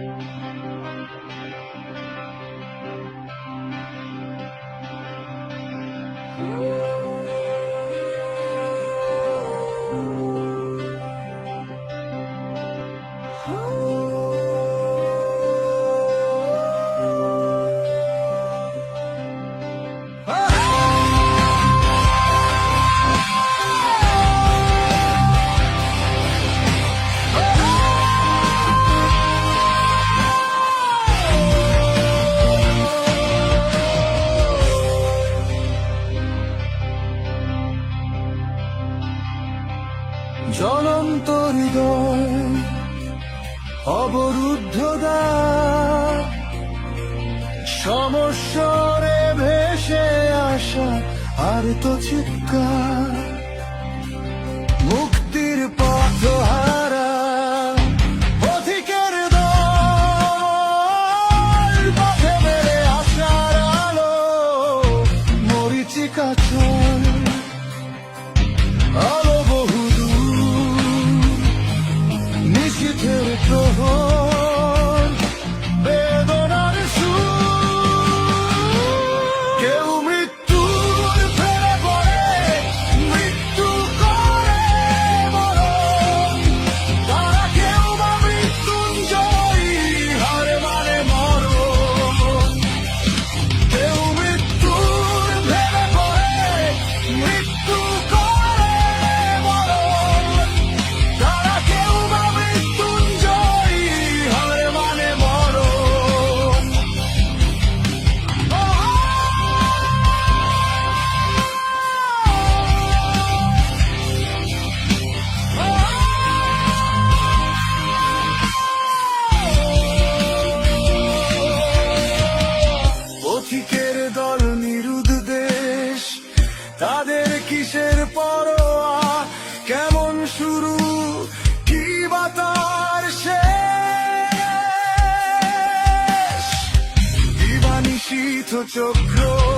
Ooh. জ্বলন্ত হৃদয় অবরুদ্ধ দ্বার সমস্যরে ভেসে আসা আর তো চিৎকার, মুক্তির পথ হারা, পথিকের দল, পথে বেড়ে আসার আলো, মরিচিকা চল Aşkı kırık home. তাদের কিসের পরোয়া? কেমন শুরু? কি বাতার সে শেষ? দিবানিশীথ চক্র?